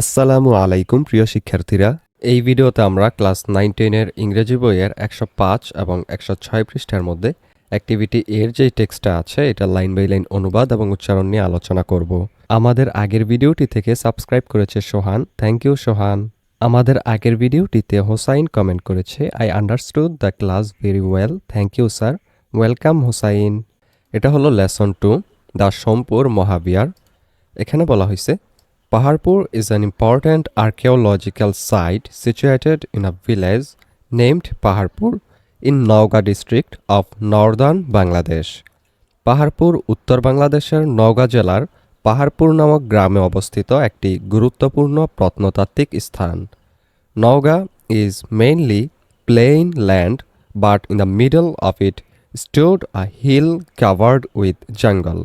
আসসালামু আলাইকুম, প্রিয় শিক্ষার্থীরা। এই ভিডিওতে আমরা ক্লাস নাইন টেনের ইংরেজি বইয়ের একশো পাঁচ এবং একশো ছয় পৃষ্ঠার মধ্যে অ্যাক্টিভিটি এর যেই টেক্সটটা আছে, এটা লাইন বাই লাইন অনুবাদ এবং উচ্চারণ নিয়ে আলোচনা করব। আমাদের আগের ভিডিওটি থেকে সাবস্ক্রাইব করেছে সোহান। থ্যাংক ইউ, সোহান। আমাদের আগের ভিডিওটিতে হোসাইন কমেন্ট করেছে I understood the class very well thank you, sir. Welcome, Hossain. এটা হলো lesson two the Sompur Mahavihara. এখানে বলা হয়েছে Paharpur is an important archaeological site situated in a village named Paharpur in Nauga district of northern Bangladesh. Paharpur উত্তর বাংলাদেশের নওগাঁ জেলার পাহাড়পুর নামক গ্রামে অবস্থিত একটি গুরুত্বপূর্ণ প্রত্নতাত্ত্বিক স্থান Naogaon is mainly plain land but in the middle of it stood a hill covered with jungle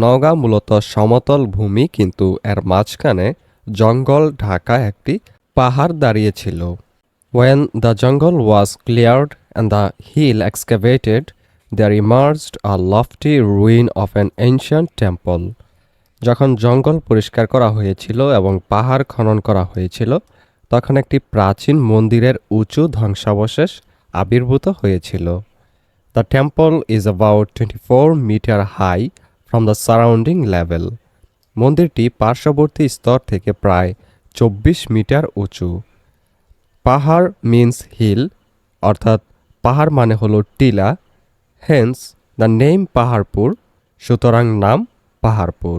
Naogaon মূলত সমতল ভূমি, কিন্তু এর মাঝখানে জঙ্গল ঢাকা একটি পাহাড় দাঁড়িয়েছিল। When the jungle was cleared and the hill excavated there emerged a lofty ruin of an ancient temple যখন জঙ্গল পরিষ্কার করা হয়েছিল এবং পাহাড় খনন করা হয়েছিল, তখন একটি প্রাচীন মন্দিরের উঁচু ধ্বংসাবশেষ আবির্ভূত হয়েছিল। The temple is about twenty four metre high from the surrounding level মন্দিরটি পার্শ্ববর্তী স্তর থেকে প্রায় চব্বিশ মিটার উঁচু। পাহাড় মিন্স হিল অর্থাৎ পাহাড় মানে হলো টিলা। হেন্স দ্য নেম পাহাড়পুর, সুতরাং নাম Paharpur.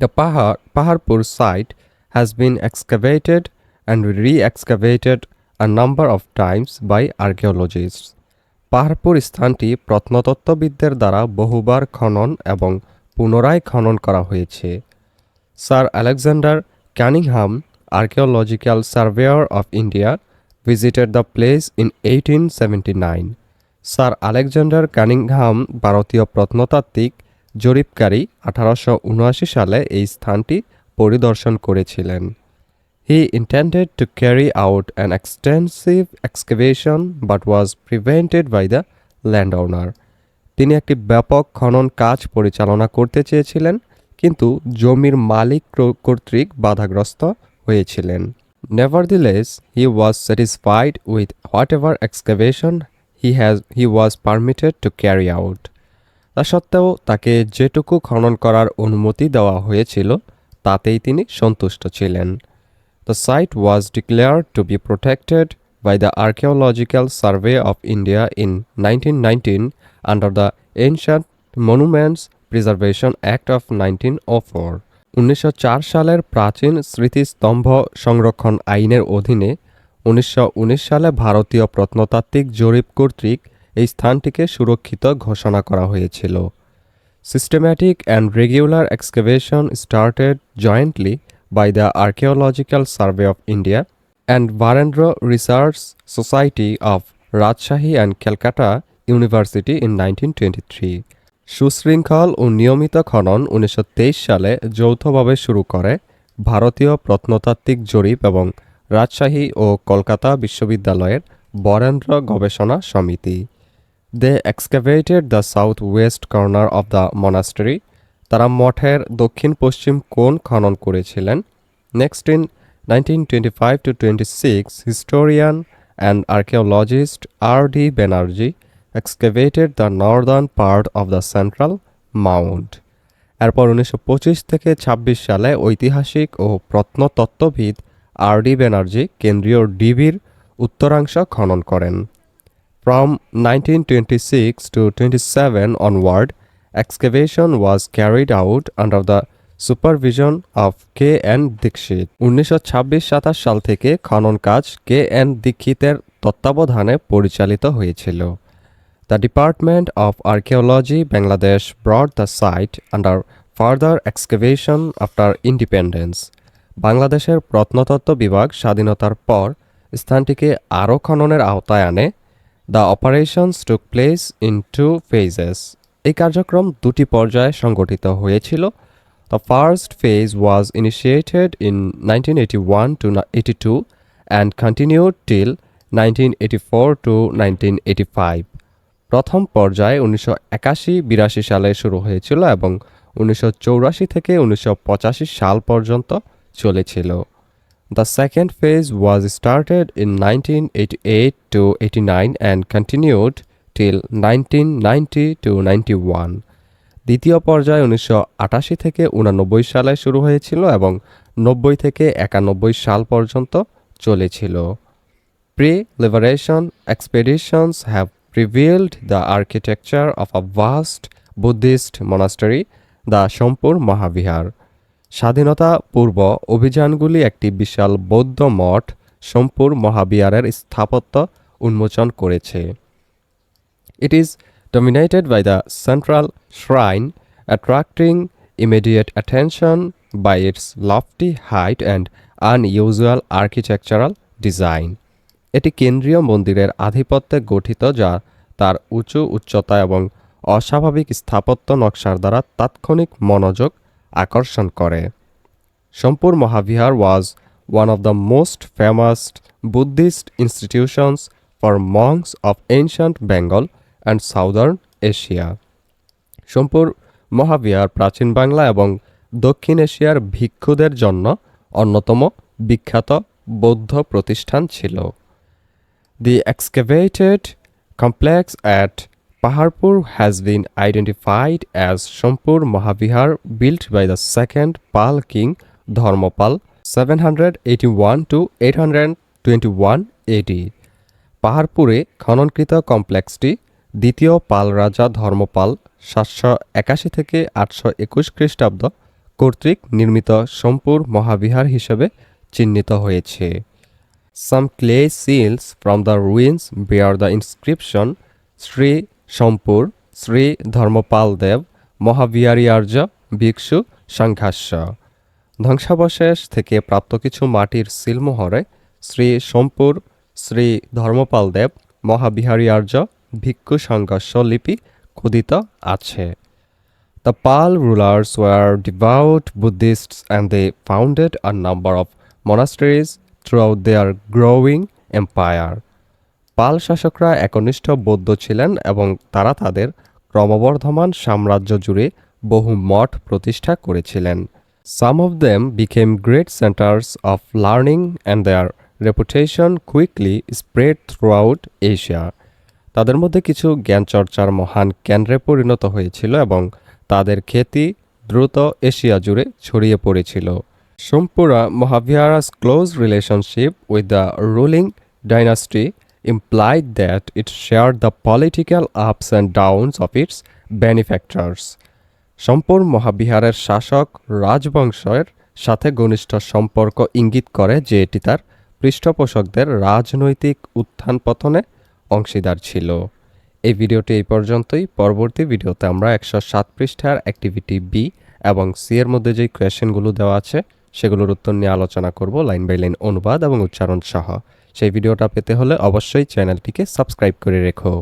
The Pahar, Paharpur site has been excavated and re excavated a number of times by archaeologists Paharpur স্থানটি প্রত্নতত্ত্ববিদদের দ্বারা বহুবার খনন এবং পুনরায় খনন করা হয়েছে। Sir Alexander Cunningham archaeological surveyor of India, visited the place in eighteen seventy nine. Sir Alexander Cunningham ভারতীয় প্রত্নতাত্ত্বিক জরিপকারী আঠারোশো উনআশি সালে এই স্থানটি পরিদর্শন করেছিলেন। He intended to carry out an extensive excavation but was prevented by the landowner. তিনি একটি ব্যাপক খনন কাজ পরিচালনা করতে চেয়েছিলেন, কিন্তু জমির মালিক কর্তৃক বাধাগ্রস্ত হয়েছিলেন। Nevertheless he was satisfied with whatever excavation he has he was permitted to carry out তা সত্ত্বেও তাকে যেটুকু খনন করার অনুমতি দেওয়া হয়েছিল, তাতেই তিনি সন্তুষ্ট ছিলেন। The site was declared to be protected by the Archaeological Survey of India in 1919 under the Ancient Monuments Preservation Act of 1904. উনিশশো সালের প্রাচীন স্মৃতিস্তম্ভ সংরক্ষণ আইনের অধীনে উনিশশো উনিশ সালে ভারতীয় প্রত্নতাত্ত্বিক জরিপ কর্তৃক এই স্থানটিকে সুরক্ষিত ঘোষণা করা হয়েছিল Systematic and regular excavation started jointly by the Archaeological Survey of India and Varendra Research Society of Rajshahi and Calcutta University in 1923. সুশৃঙ্খল ও নিয়মিত খনন উনিশশো তেইশ সালে যৌথভাবে শুরু করে ভারতীয় প্রত্নতাত্ত্বিক জরিপ এবং রাজশাহী ও কলকাতা বিশ্ববিদ্যালয়ের বরেন্দ্র গবেষণা সমিতি excavated the south west corner of the monastery তারা মঠের দক্ষিণ পশ্চিম কোণ খনন করেছিলেন। Next in nineteen twenty five to twenty six historian and archaeologist R D Banerjee excavated the northern part of the central mount এরপর উনিশশো পঁচিশ থেকে ছাব্বিশ সালে ঐতিহাসিক ও প্রত্নতত্ত্ববিদ আর ডি ব্যানার্জি কেন্দ্রীয় ডিবির উত্তরাংশ খনন করেন। From 1926 to 27 onward, excavation was carried out under the supervision of K N Dikshit উনিশশো ছাব্বিশ সাতাশ সাল থেকে খনন কাজ কে এন দীক্ষিতের তত্ত্বাবধানে পরিচালিত হয়েছিল। The department of archaeology Bangladesh brought the site under further excavation after independence বাংলাদেশের প্রত্নতত্ত্ব বিভাগ স্বাধীনতার পর স্থানটিকে আরও খননের আওতায় আনে। The operations took place in two phases এই কার্যক্রম দুটি পর্যায়ে সংগঠিত হয়েছিল। The first phase was initiated in nineteen eighty one to two and continued till nineteen four to nineteen five প্রথম পর্যায়ে উনিশশো একাশি বিরাশি সালে শুরু হয়েছিল এবং উনিশশো চৌরাশি থেকে উনিশশো পঁচাশি সাল পর্যন্ত চলেছিল। The second phase was started in nineteen eighty eight to eighty nine and continued till nineteen ninety to ninety one দ্বিতীয় পর্যায় উনিশশো আটাশি থেকে উনানব্বই সালে শুরু হয়েছিল এবং নব্বই থেকে একানব্বই সাল পর্যন্ত চলেছিল। Pre liberation expeditions have revealed the architecture of a vast Buddhist monastery, the Sompur Mahavihara স্বাধীনতা পূর্ব অভিযানগুলি একটি বিশাল বৌদ্ধ মঠ সম্পুর মহাবিহারের স্থাপত্য উন্মোচন করেছে। It is dominated by the central shrine, attracting immediate attention by its lofty height and unusual architectural design. এটি কেন্দ্রীয় মন্দিরের আধিপত্যে গঠিত যা তার উঁচু উচ্চতা এবং অস্বাভাবিক স্থাপত্য নকশার দ্বারা তাৎক্ষণিক মনোযোগ আকর্ষণ করে Sompur Mahavihara was one of the most famous Buddhist institutions for monks of ancient Bengal and southern Asia Sompur Mahavihara, প্রাচীন বাংলা এবং দক্ষিণ এশিয়ার ভিক্ষুদের জন্য অন্যতম বিখ্যাত বৌদ্ধ প্রতিষ্ঠান ছিল। The excavated complex at Paharpur has been identified as Sompur Mahavihara built by the second Pala king Dharmapala seven hundred eighty one to eight hundred twenty one এটি পাহাড়পুরে খননকৃত কমপ্লেক্সটি দ্বিতীয় পাল রাজা ধর্মপাল সাতশো একাশি থেকে আটশো একুশ খ্রিস্টাব্দ কর্তৃক নির্মিত সোমপুর মহাবিহার হিসেবে চিহ্নিত হয়েছে। Some clay seals from the ruins bear the inscription, Sri Shampur Sri Dharmapal Dev Mahaviharyarja ভিক্ষু Sanghasya ধ্বংসাবশেষ থেকে প্রাপ্ত কিছু মাটির সিলমোহরে শ্রী সোমপুর শ্রী ধর্মপাল দেব মহাবিহারীয়ার্য ভিক্ষু সংঘর্ষ লিপি খোদিত আছে। The Pal rulers were devout Buddhists and they founded a number of monasteries throughout their growing empire. পাল শাসকরা একনিষ্ঠ বৌদ্ধ ছিলেন এবং তারা তাদের ক্রমবর্ধমান সাম্রাজ্য জুড়ে বহু মঠ প্রতিষ্ঠা করেছিলেন। Some of them became great centres of learning and their reputation quickly spread throughout Asia তাদের মধ্যে কিছু জ্ঞানচর্চার মহান কেন্দ্রে পরিণত হয়েছিল এবং তাদের খ্যাতি দ্রুত এশিয়া জুড়ে ছড়িয়ে পড়েছিল Sompura Mahavihara's close relationship with the ruling dynasty implied that it shared the political ups and downs of its benefactors. Sompur মহাবিহারের শাসক রাজবংশের সাথে ঘনিষ্ঠ সম্পর্ক ইঙ্গিত করে যে এটি তার পৃষ্ঠপোষকদের রাজনৈতিক উত্থান পতনে অংশীদার ছিল। এই ভিডিওটি এই পর্যন্তই। পরবর্তী ভিডিওতে আমরা একশো সাত পৃষ্ঠার অ্যাক্টিভিটি বি এবং সি এর মধ্যে যে কোয়েশনগুলো দেওয়া আছে, সেগুলোর উত্তর নিয়ে আলোচনা করব লাইন বাই লাইন অনুবাদ এবং উচ্চারণ সহ। সেই ভিডিওটা পেতে হলে অবশ্যই চ্যানেলটিকে সাবস্ক্রাইব করে রেখো।